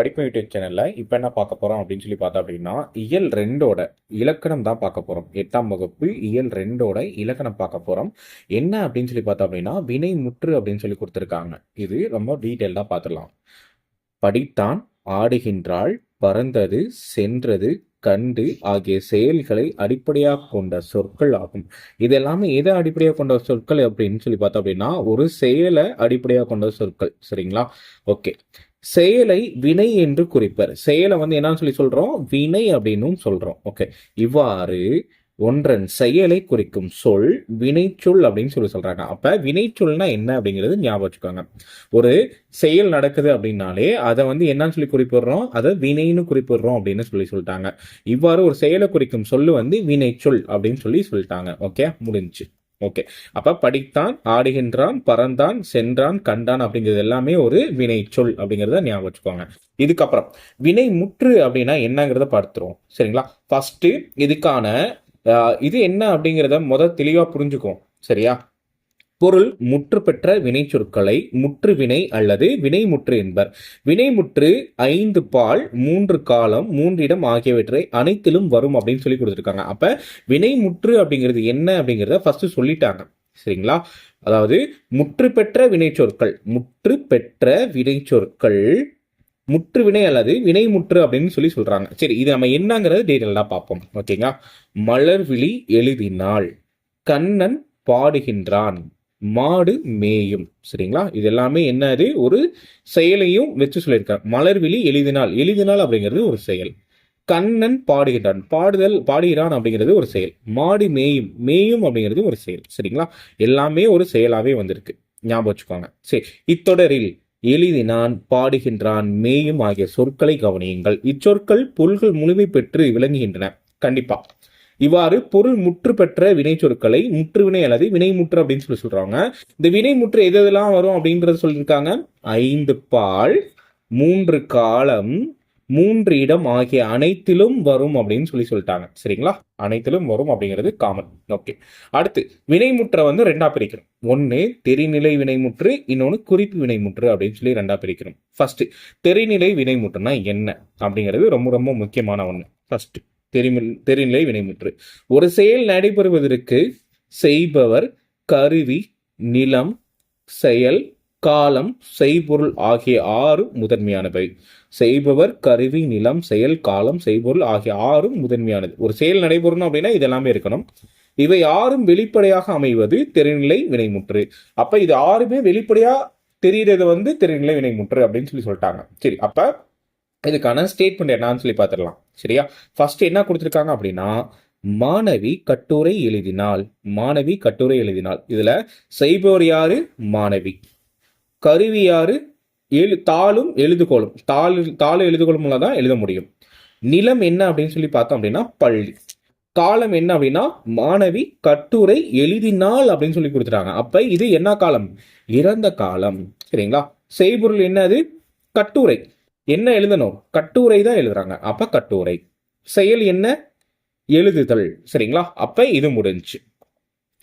படிப்பு யூடியூப் சேனலில் இப்போ என்ன பார்க்க போகிறோம் அப்படின்னு சொல்லி பார்த்தா அப்படின்னா இயல் ரெண்டோட இலக்கணம் தான் பார்க்க போகிறோம் எட்டாம் வகுப்பு இயல் ரெண்டோட இலக்கணம் பார்க்க போகிறோம் என்ன அப்படின்னு சொல்லி பார்த்தா அப்படின்னா வினை முற்று அப்படின்னு சொல்லி கொடுத்துருக்காங்க. இது ரொம்ப டீட்டெயில்டாக பார்த்துடலாம். படித்தான் ஆடுகின்றாள் பறந்தது சென்றது கண்டு ஆகிய செயல்களை அடிப்படையாக கொண்ட சொற்கள் ஆகும். இது எல்லாமே எதை அடிப்படையாக கொண்ட சொற்கள் அப்படின்னு சொல்லி பார்த்தோம் அப்படின்னா ஒரு செயலை அடிப்படையாக கொண்ட சொற்கள். சரிங்களா? ஓகே. செயலை வினை என்று குறிப்பர். செயலை வந்து என்னன்னு சொல்லி சொல்றோம்? வினை அப்படின்னும் சொல்றோம். ஓகே இவ்வாறு ஒன்றன் செயலை குறிக்கும் சொல் வினைச்சொல் அப்படின்னு சொல்லி சொல்றாங்க. அப்ப வினைச்சொல்னா என்ன அப்படிங்கிறது ஞாபகம் வச்சுக்கோங்க. ஒரு செயல் நடக்குது அப்படின்னாலே அதை வந்து என்னன்னு சொல்லி குறிப்பிடுறோம்? அதை வினைன்னு குறிப்பிடுறோம் அப்படின்னு சொல்லி சொல்லிட்டாங்க. இவ்வாறு ஒரு செயலை குறிக்கும் சொல்லு வந்து வினைச்சொல் அப்படின்னு சொல்லி சொல்லிட்டாங்க. ஓகே முடிஞ்சுச்சு. ஓகே அப்போ படித்தான் ஆடுகின்றான் பறந்தான் சென்றான் கண்டான் அப்படிங்கிறது எல்லாமே ஒரு வினைச்சொல் அப்படிங்கிறத ஞாபகம் வச்சுக்கோங்க. இதுக்கப்புறம் வினை முற்று அப்படின்னா என்னங்கிறத பார்த்துருவோம். சரிங்களா? ஃபர்ஸ்ட் இதுக்கான இது என்ன அப்படிங்கிறத முத தெளிவாக புரிஞ்சுக்கும் சரியா? பொருள் முற்று பெற்ற வினைச்சொற்களை முற்று வினை அல்லது வினைமுற்று என்பர். வினைமுற்று ஐந்து பால் மூன்று காலம் மூன்றிடம் ஆகியவற்றை அனைத்திலும் வரும் அப்படின்னு சொல்லி கொடுத்துருக்காங்க. அப்ப வினைமுற்று அப்படிங்கிறது என்ன அப்படிங்கிறத ஃபர்ஸ்ட் சொல்லிட்டாங்க. சரிங்களா? அதாவது முற்று பெற்ற வினைச்சொற்கள் முற்று பெற்ற வினைச்சொற்கள் முற்று வினை அல்லது வினைமுற்று அப்படின்னு சொல்லி சொல்றாங்க. சரி இது நம்ம என்னங்கிறது டீட்டெயிலாக பார்ப்போம். ஓகேங்களா மலர்விழி எழுதினாள் கண்ணன் பாடுகின்றான். மாடு மேயும். சரிங்களா? இது எல்லாமே என்னது? ஒரு செயலையும் வச்சு சொல்லியிருக்காங்க மலர்விழி எளிதினால். எளிதினால் அப்படிங்கிறது ஒரு செயல். கண்ணன் பாடுகின்றான். பாடுதல் பாடுகிறான் அப்படிங்கிறது ஒரு செயல். மாடு மேயும். மேயும் அப்படிங்கிறது ஒரு செயல். சரிங்களா? எல்லாமே ஒரு செயலாகவே வந்திருக்கு. ஞாபகம் வச்சுக்கோங்க. சரி. இத்தொடரில் எளிதினான் பாடுகின்றான் மேயும் ஆகிய சொற்களை கவனியுங்கள். இச்சொற்கள் பொருள்கள் முழுமை பெற்று விளங்குகின்றன. கண்டிப்பாக இவ்வாறு பொருள் முற்று பெற்ற வினை சொற்களை முற்று வினை அல்லது வினை முற்று அப்படின்னு சொல்லி சொல்றாங்க. இந்த வினை முற்று எது எதெல்லாம் வரும் அப்படின்றத சொல்லியிருக்காங்க? ஐந்து பால் மூன்று காலம் மூன்று இடம் ஆகிய அனைத்திலும் வரும் அப்படின்னு சொல்லி சொல்லிட்டாங்க. சரிங்களா? அனைத்திலும் வரும் அப்படிங்கிறது காமன் ஓகே அடுத்து வினைமுற்றை வந்து ரெண்டா பிரிக்கிறோம் ஒன்று தெரிநிலை வினைமுற்று இன்னொன்று குறிப்பு வினைமுற்று அப்படின்னு சொல்லி ரெண்டா பிரிக்கிறோம் ஃபர்ஸ்ட் தெரிநிலை வினைமுற்றுனா என்ன அப்படிங்கிறது ரொம்ப ரொம்ப முக்கியமான ஒன்று ஃபர்ஸ்ட் தெரிமில் தெரிநிலை வினைமுற்று. ஒரு செயல் நடைபெறுவதற்கு செய்பவர் கருவி நிலம் செயல் காலம் செய்பொருள் ஆகிய ஆறு முதன்மையானவை. செய்பவர் கருவி நிலம் செயல் காலம் செய்பொருள் ஆகிய ஆறும் முதன்மையானது. ஒரு செயல் நடைபெறணும் அப்படின்னா இதெல்லாமே இருக்கணும். இவை ஆறும் வெளிப்படையாக அமைவது தெரிநிலை வினைமுற்று. அப்ப இது ஆறுமே வெளிப்படையா தெரியுறது வந்து தெரிநிலை வினைமுற்று அப்படின்னு சொல்லி சொல்லிட்டாங்க. சரி அப்ப இதுக்கான ஸ்டேட்மெண்ட் என்னன்னு சொல்லி பார்த்துடலாம். சரியா? ஃபர்ஸ்ட் என்ன கொடுத்துருக்காங்க அப்படின்னா மாணவி கட்டுரை எழுதினாள். மாணவி கட்டுரை எழுதினாள். இதுல செய்பவர் யாரு? மாணவி. கருவி யாரு? எழு தாளும் எழுதுகோளும். தாள் தாளும் எழுதுகோளும் தான் எழுத முடியும். நிலம் என்ன அப்படின்னு சொல்லி பார்த்தோம் அப்படின்னா பள்ளி. காலம் என்ன அப்படின்னா மாணவி கட்டுரை எழுதினாள் அப்படின்னு சொல்லி கொடுத்துட்டாங்க. அப்ப இது என்ன காலம்? இறந்த காலம். சரிங்களா? செய்பொருள் என்னது? கட்டுரை. என்ன எழுதணும்? கட்டுரை தான் எழுதுறாங்க. அப்ப கட்டுரை. செயல் என்ன? எழுதுதல். சரிங்களா? அப்ப இது முடிஞ்சுச்சு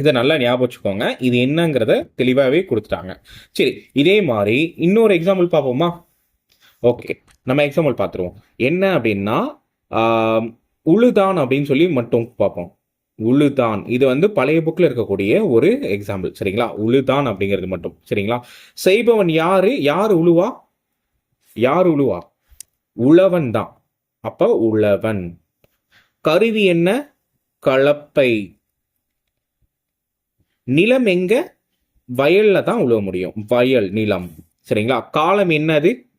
இதை நல்லா ஞாபகம் வச்சுக்கோங்க. இது என்னங்கிறத தெளிவாகவே கொடுத்துட்டாங்க. சரி இதே மாதிரி இன்னொரு எக்ஸாம்பிள் பார்ப்போமா? ஓகே நம்ம எக்ஸாம்பிள் பார்த்துருவோம். என்ன அப்படின்னா உழுதான் அப்படின்னு சொல்லி மட்டும் பார்ப்போம். உழுதான். இது வந்து பழைய புக்கில் இருக்கக்கூடிய ஒரு எக்ஸாம்பிள் சரிங்களா? உழுதான் அப்படிங்கிறது மட்டும். சரிங்களா? செய்பவன் யாரு? யார் உழுவா? யார் உழுவா? உழவன் தான். அப்ப உழவன். கருவி என்ன? கலப்பை. நிலம் எங்க? வயல்ல தான் உழுவ முடியும். வயல் நிலம். சரிங்களா? காலம் என்னது?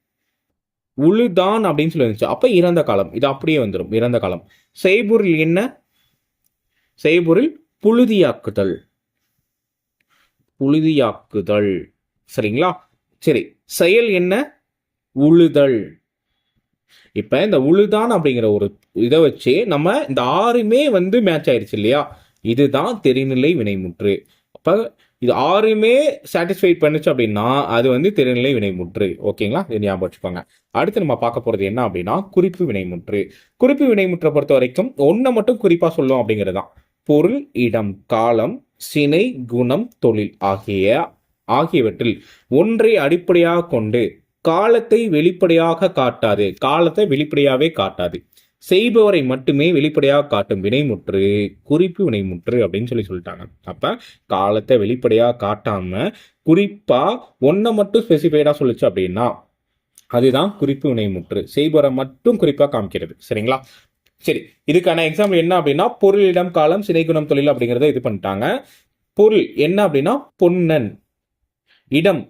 உழுதான் அப்படின்னு சொல்லி இருந்துச்சு. அப்ப இறந்த காலம். இது அப்படியே வந்துடும் இறந்த காலம். செய்பொருள் என்ன? செய்பொருள் புழுதியாக்குதல். புழுதியாக்குதல். சரிங்களா? சரி. செயல் என்ன? உழுதல். இப்போ இந்த உழுதான் அப்படிங்கிற ஒரு இதை வச்சு நம்ம இந்த ஆறுமே வந்து மேட்ச் ஆயிடுச்சு இல்லையா? இதுதான் தெரிநிலை வினைமுற்று. அப்போ இது ஆறுமே சாட்டிஸ்ஃபை பண்ணுச்சு அப்படின்னா அது வந்து தெரிநிலை வினைமுற்று. ஓகேங்களா? இது ஞாபகம் வச்சுக்கோங்க. அடுத்து நம்ம பார்க்க போகிறது என்ன அப்படின்னா குறிப்பு வினைமுற்று. குறிப்பு வினைமுற்றை பொறுத்த வரைக்கும் ஒன்றை மட்டும் குறிப்பாக சொல்லும் அப்படிங்கிறது தான். பொருள் இடம் காலம் சினை குணம் தொழில் ஆகிய ஆகியவற்றில் ஒன்றை அடிப்படையாக கொண்டு காலத்தை வெளிப்படையாக காட்டாது. காலத்தை வெளிப்படையாகவே காட்டாது. செய்பவரை மட்டுமே வெளிப்படையாக காட்டும் வினைமுற்று குறிப்பு வினைமுற்று அப்படின்னு சொல்லி சொல்லிட்டாங்க. அப்ப காலத்தை வெளிப்படையாக காட்டாம குறிப்பா ஒன்றை மட்டும் ஸ்பெசிஃபைடா சொல்லுச்சு அப்படின்னா அதுதான் குறிப்பு வினைமுற்று. செய்பவரை மட்டும் குறிப்பா காமிக்கிறது. சரிங்களா? சரி இதுக்கான எக்ஸாம்பிள் என்ன அப்படின்னா பொருளிடம் காலம் சினைகுணம் தொழில் அப்படிங்கிறத இது பண்ணிட்டாங்க. பொருள் என்ன அப்படின்னா பொன்னன். இடம்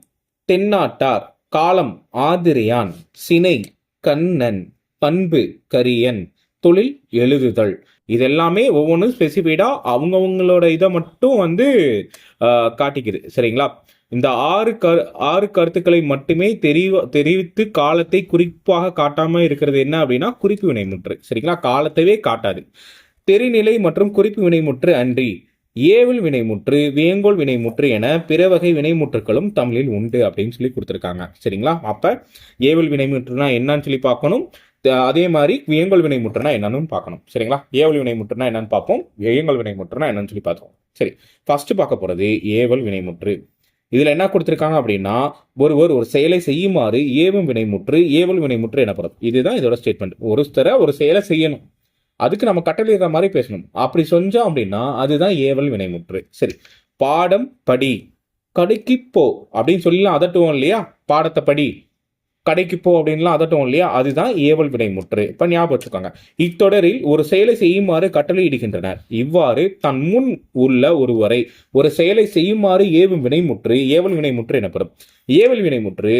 தென்னாட்டார். காலம் ஆதிரியான் சினை கண்ணன் பண்பு கரியன் தொழில் எழுதுதல். இது எல்லாமே ஒவ்வொன்றும் ஸ்பெசிஃபைடாக அவங்கவுங்களோட இதை மட்டும் வந்து காட்டிக்குது. சரிங்களா? இந்த ஆறு கரு ஆறு கருத்துக்களை மட்டுமே தெரிவ தெரிவித்து காலத்தை குறிப்பாக காட்டாமல் இருக்கிறது என்ன அப்படின்னா குறிப்பு வினைமுற்று. சரிங்களா? காலத்தையே காட்டாது. தெரிநிலை மற்றும் குறிப்பு வினைமுற்று அன்றி ஏவில் வினைமுற்று வேங்கோல் வினைமுற்று என பிற வகை வினைமுற்றுக்களும் தமிழில் உண்டு அப்படின்னு சொல்லி கொடுத்துருக்காங்க. சரிங்களா? அப்போ ஏவில் வினைமுற்றுனா என்னன்னு சொல்லி பார்க்கணும். த- அதே மாதிரி வேங்கோல் வினைமுற்றுனா என்னன்னு பார்க்கணும். சரிங்களா? ஏவல் வினைமுற்றுனா என்னன்னு பார்ப்போம். வேங்கோல் வினைமுற்றுனா என்னன்னு சொல்லி பார்ப்போம் சரி ஃபர்ஸ்ட் பார்க்க போகிறது ஏவல் வினைமுற்று. இதில் என்ன கொடுத்துருக்காங்க அப்படின்னா ஒருவர் ஒரு செயலை செய்யுமாறு ஏவும் வினைமுற்று ஏவல் வினைமுற்று எனப்படும் இதுதான் இதோட ஸ்டேட்மெண்ட் ஒரு தர ஒரு செயலை செய்யணும். அதுக்கு நம்ம கட்டளையிடுற மாதிரி பேசணும். அப்படி செஞ்சோம் அப்படின்னா அதுதான் ஏவல் வினைமுற்று. சரி. பாடம் படி. கடைக்கு போ அப்படின்னு சொல்லலாம் அதட்டுவோம் இல்லையா? பாடத்தை படி. கடைக்கு போ அப்படின்லாம் அதட்டும் இல்லையா? அதுதான் ஏவல் வினைமுற்று. இப்ப ஞாபகம் வச்சுக்கோங்க. இத்தொடரில் ஒரு செயலை செய்யுமாறு கட்டளையிடுகின்றனர். இவ்வாறு தன் முன் உள்ள ஒருவரை ஒரு செயலை செய்யுமாறு ஏவும் வினைமுற்று ஏவல் வினைமுற்று எனப்படும். ஏவல் வினைமுற்று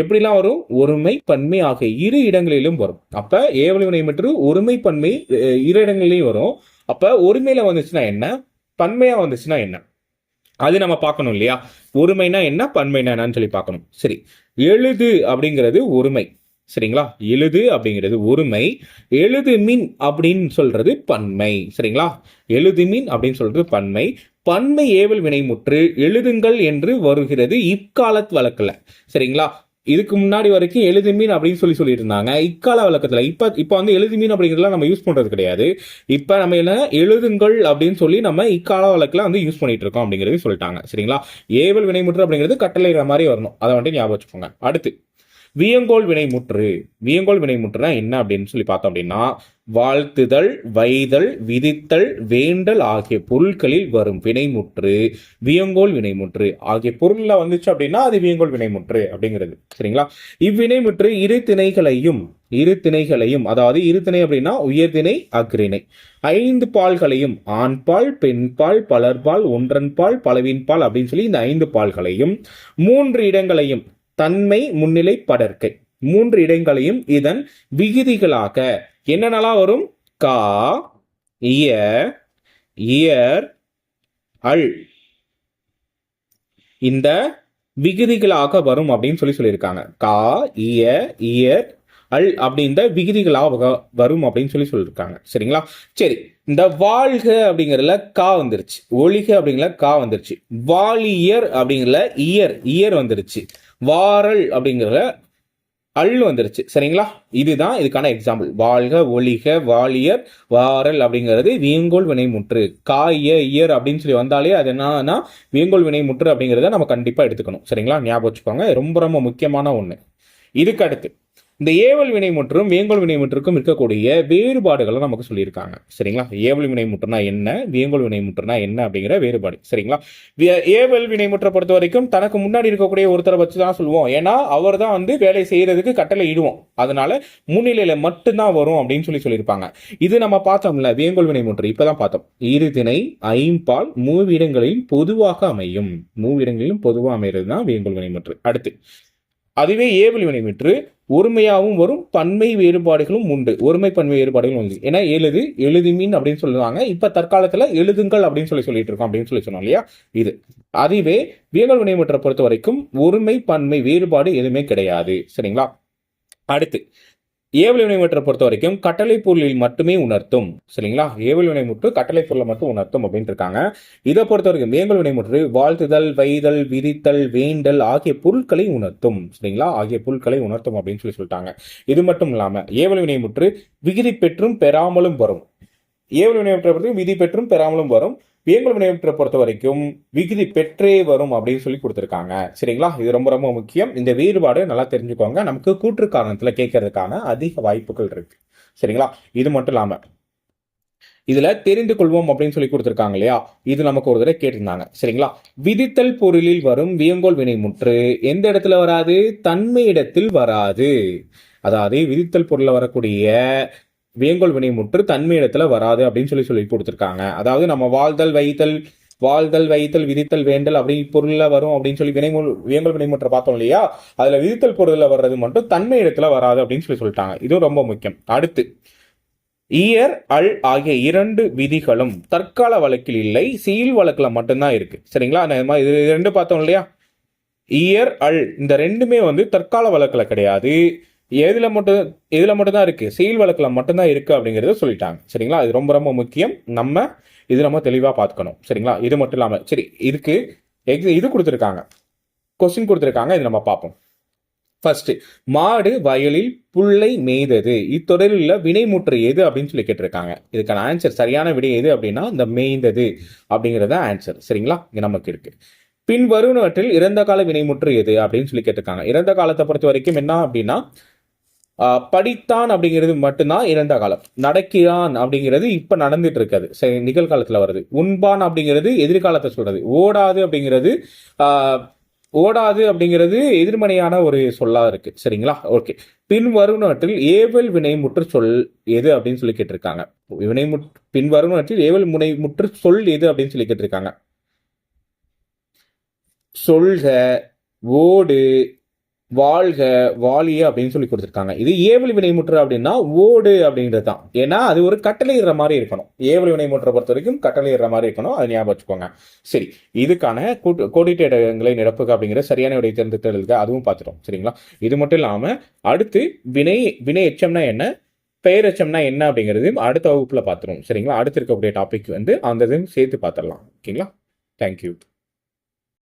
எப்படிலாம் வரும்? ஒருமை பன்மை ஆகிய இரு இடங்களிலும் வரும். அப்ப ஏவல் வினைமுற்று ஒருமை பன்மை இரு இடங்களிலையும் வரும். அப்ப ஒருமையில வந்துச்சுன்னா என்ன? பன்மையா வந்துச்சுன்னா என்ன? அது நம்ம பார்க்கணும் இல்லையா? ஒருமைனா என்ன? பன்மைனா என்னன்னு சொல்லி பார்க்கணும். சரி. எழுது அப்படிங்கிறது ஒருமை சரிங்களா? எழுது அப்படிங்கிறது ஒருமை எழுது மின் அப்படின்னு சொல்றது பன்மை. சரிங்களா? எழுது மின் அப்படின்னு சொல்றது பன்மை. பன்மை ஏவல் வினைமுற்று எழுதுங்கள் என்று வருகிறது இக்காலத்து வழக்கில். சரிங்களா? இதுக்கு முன்னாடி வரைக்கும் எழுது மீன் அப்படின்னு சொல்லி சொல்லிட்டு இருந்தாங்க இக்கால வழக்கத்துல இப்ப இப்ப வந்து எழுதி மீன் அப்படிங்கிறதுலாம் நம்ம யூஸ் பண்றது கிடையாது. இப்ப நம்ம என்ன எழுதுங்கள் அப்படின்னு சொல்லி நம்ம இக்கால வழக்குல வந்து யூஸ் பண்ணிட்டு இருக்கோம் அப்படிங்கிறது சொல்லிட்டாங்க. சரிங்களா? ஏவல் வினைமுற்று அப்படிங்கிறது கட்டளையிற மாதிரி வரணும். அதை வந்துட்டு ஞாபகம் வச்சுக்கோங்க. அடுத்து வியங்கோல் வினைமுற்று. வியங்கோல் வினைமுற்றுனா என்ன அப்படின்னு சொல்லி பார்த்தோம் அப்படின்னா வாழ்த்துதல் வைதல் விதித்தல் வேண்டல் ஆகிய பொருட்களில் வரும் வினைமுற்று வியங்கோல் வினைமுற்று ஆகிய பொருள்ல வந்துச்சு அப்படின்னா அது வியங்கோல் வினைமுற்று அப்படிங்கிறது. சரிங்களா? இவ்வினைமுற்று இரு திணைகளையும் இரு திணைகளையும் அதாவது இரு திணை அப்படின்னா உயர்திணை அக்ரிணை ஐந்து பால்களையும் ஆண்பால் பெண்பால் பலர்பால் ஒன்றன்பால் பலவின்பால் அப்படின்னு சொல்லி இந்த ஐந்து பால்களையும் மூன்று இடங்களையும் தன்மை முன்னிலை படர்க்கை மூன்று இடங்களையும் இதன் விகுதிகளாக. என்னென்னலாம் வரும்? கா இய இயர் அல். இந்த விகுதிகளாக வரும் அப்படின்னு சொல்லி சொல்லியிருக்காங்க. கா இய இயர் அல் அப்படின்ற விகுதிகளாக வக- வரும் அப்படின்னு சொல்லி சொல்லியிருக்காங்க. சரிங்களா? சரி இந்த வாழ்க அப்படிங்கிறதுல கா வந்துருச்சு. ஒளிக அப்படிங்கிற கா வந்துருச்சு. வாலியர் அப்படிங்கிற இயர் இயர் வந்துருச்சு. வாரல் அப்படிங்கிற அல் வந்துருச்சு. சரிங்களா? இதுதான் இதுக்கான எக்ஸாம்பிள் வாழ்க ஒளிக வாலியர் வாரல் அப்படிங்கிறது வீங்கோல் வினைமுற்று காய இயர் அப்படின்னு சொல்லி வந்தாலே அது என்னன்னா வீங்கோல் வினை முற்று அப்படிங்கிறத நம்ம கண்டிப்பாக எடுத்துக்கணும். சரிங்களா? ஞாபகம் வச்சுக்கோங்க. ரொம்ப ரொம்ப முக்கியமான ஒன்று இதுக்கு அடுத்து இந்த ஏவல் வினைமுற்றும் வேங்கோல் வினைமுற்றுக்கும் இருக்கக்கூடிய வேறுபாடுகளை நமக்கு சொல்லியிருக்காங்க. சரிங்களா? ஏவல் வினைமுற்றுனா என்ன? வேங்கோல் வினைமுற்றுனா என்ன அப்படிங்கிற வேறுபாடு. சரிங்களா? வே- ஏவல் வினைமுற்றை பொறுத்த வரைக்கும் தனக்கு முன்னாடி இருக்கக்கூடிய ஒருத்தரை வச்சு தான் சொல்லுவோம். ஏன்னா அவர் தான் வந்து வேலை செய்யறதுக்கு கட்டளை இடுவோம். அதனால முன்னிலையில மட்டும்தான் வரும் அப்படின்னு சொல்லி சொல்லியிருப்பாங்க. இது நம்ம பார்த்தோம்ல வேங்கோல் வினைமுற்று இப்பதான் பார்த்தோம். இருதினை ஐம்பால் மூவிடங்களில் பொதுவாக அமையும். மூவிடங்களிலும் பொதுவாக அமைகிறது தான் வேங்கோல் வினைமுற்று அடுத்து அதுவே ஏவல் வினைமுற்று ஒருமையாகவும் வரும் பன்மை வேறுபாடுகளும் உண்டு. ஒருமை பன்மை வேறுபாடுகளும் உண்டு. ஏன்னா எழுது எழுதுமீன் அப்படின்னு சொல்லுவாங்க. இப்போ தற்காலத்தில் எழுதுங்கள் அப்படின்னு சொல்லி சொல்லிட்டு இருக்கோம் அப்படின்னு சொல்லி சொன்னோம் இல்லையா? இது. அதுவே வியங்கல் வினைமுற்றை பொறுத்த வரைக்கும் ஒருமை பன்மை வேறுபாடு எதுவுமே கிடையாது. சரிங்களா? அடுத்து ஏவல் வினைமுற்றை பொறுத்த வரைக்கும் கட்டளை பொருளில் மட்டுமே உணர்த்தும். சரிங்களா? ஏவல் வினைமுற்று கட்டளை பொருளை மட்டும் உணர்த்தும் அப்படின்னு இருக்காங்க. இதை பொறுத்த வரைக்கும் வினை வினைமுற்று வாழ்த்துதல் வைதல் விதித்தல் வேண்டல் ஆகிய பொருட்களை உணர்த்தும். சரிங்களா? ஆகிய பொருட்களை உணர்த்தும் அப்படின்னு சொல்லி சொல்லிட்டாங்க. இது மட்டும் இல்லாம ஏவல் வினைமுற்று விகுதி பெற்றும் பெறாமலும் வரும். ஏவல் வினைமுற்றை பொறுத்த விதி பெற்றும் பெறாமலும் வரும். வேங்கல் வினைமுற்றை பொறுத்த வரைக்கும் விகுதி பெற்றே வரும் அப்படின்னு சொல்லி கொடுத்துருக்காங்க. சரிங்களா? இது ரொம்ப ரொம்ப முக்கியம். இந்த வேறுபாடு நல்லா தெரிஞ்சுக்கோங்க. நமக்கு கூற்று காரணத்துல கேட்கறதுக்கான அதிக வாய்ப்புகள் இருக்கு. சரிங்களா? இது மட்டும் இல்லாம இதுல தெரிந்து கொள்வோம் அப்படின்னு சொல்லி கொடுத்துருக்காங்க இல்லையா? இது நமக்கு ஒரு தடவை கேட்டிருந்தாங்க. சரிங்களா? விதித்தல் பொருளில் வரும் வியங்கோல் வினைமுற்று எந்த இடத்துல வராது? தன்மை இடத்தில் வராது. அதாவது விதித்தல் பொருளில் வரக்கூடிய வேங்கோல் வினை முற்று தன்மை இடத்துல வராது அப்படின்னு சொல்லி சொல்லி கொடுத்துருக்காங்க. அதாவது நம்ம வாழ்தல் வைத்தல் வாழ்தல் வைத்தல் விதித்தல் வேண்டல் அப்படி பொருள்ல வரும் அப்படின்னு சொல்லி வினைமுல் வியங்கோல் வினைமுற்ற பார்த்தோம் இல்லையா? அதுல விதித்தல் பொருள்ல வர்றது மட்டும் தன்மை இடத்துல வராது அப்படின்னு சொல்லி சொல்லிட்டாங்க. இதுவும் ரொம்ப முக்கியம். அடுத்து இயர் அல் ஆகிய இரண்டு விதிகளும் தற்கால வழக்கில் இல்லை சீல் வழக்குல மட்டும்தான் இருக்கு. சரிங்களா? நம்ம இது ரெண்டு பார்த்தோம் இல்லையா? இயர் அல் இந்த ரெண்டுமே வந்து தற்கால வழக்குல கிடையாது. எதில் மட்டும் இதில் மட்டும்தான் இருக்குது இருக்கு செயல் மட்டும்தான் இருக்குது அப்படிங்கிறத சொல்லிட்டாங்க. சரிங்களா? இது ரொம்ப ரொம்ப முக்கியம். நம்ம இது நம்ம தெளிவாக பார்த்துக்கணும். சரிங்களா? இது மட்டும் இல்லாமல் சரி இதுக்கு எக்ஸ- இது கொடுத்துருக்காங்க. கொஸ்டின் கொடுத்துருக்காங்க. இது நம்ம பார்ப்போம். ஃபர்ஸ்ட் மாடு வயலில் புல்லை மேய்தது இத்தொடரில் உள்ள வினைமுற்று எது அப்படின்னு சொல்லி கேட்டிருக்காங்க. இதுக்கான ஆன்சர் சரியான விடை எது அப்படின்னா இந்த மேய்ந்தது அப்படிங்கறத ஆன்சர் சரிங்களா? இங்கே நமக்கு இருக்கு. பின் வருவனவற்றில் இறந்த கால வினைமுற்று எது அப்படின்னு சொல்லி கேட்டிருக்காங்க. இறந்த காலத்தை பொறுத்த வரைக்கும் என்ன அப்படின்னா படித்தான் அப்படிங்கிறது மட்டும்தான் இறந்த காலம். நடக்கிறான் அப்படிங்கிறது இப்ப நடந்துட்டு இருக்காது சரி நிகழ்காலத்துல வருது உண்பான் அப்படிங்கிறது எதிர்காலத்தை சொல்றது. ஓடாது அப்படிங்கிறது ஓடாது அப்படிங்கிறது எதிர்மறையான ஒரு சொல்லா இருக்கு. சரிங்களா? ஓகே. பின் வருவனவற்றில் ஏவல் வினைமுற்று சொல் எது அப்படின்னு சொல்லி கேட்டிருக்காங்க. வினைமுற் பின் வருவனவற்றில் ஏவல் முனைமுற்று சொல் எது அப்படின்னு சொல்லி கேட்டிருக்காங்க. சொல்க ஓடு வாழ்க வாலிய அப்படின்னு சொல்லி கொடுத்துருக்காங்க. இது ஏவல் வினைமுற்று அப்படின்னா ஓடு அப்படிங்கிறது தான். ஏன்னா அது ஒரு கட்டளையிடுற மாதிரி இருக்கணும். ஏவல் வினைமுற்றை பொறுத்த வரைக்கும் கட்டளையிடுற மாதிரி இருக்கணும். அதை ஞாபகம் வச்சுக்கோங்க. சரி இதுக்கான கூட்டு கோடிட்ட இடங்களை நிரப்புக அப்படிங்கிற சரியான விடை தேர்ந்தெடுக்க அதுவும் பார்த்துட்டோம். சரிங்களா? இது மட்டும் இல்லாமல் அடுத்து வினை வினை எச்சம்னா என்ன? பெயர் எச்சம்னா என்ன அப்படிங்கிறது அடுத்த வகுப்பில் பார்த்துருவோம். சரிங்களா? அடுத்து இருக்கக்கூடிய டாபிக் வந்து அந்த இதையும் சேர்த்து பார்த்துடலாம். ஓகேங்களா? தேங்க்யூ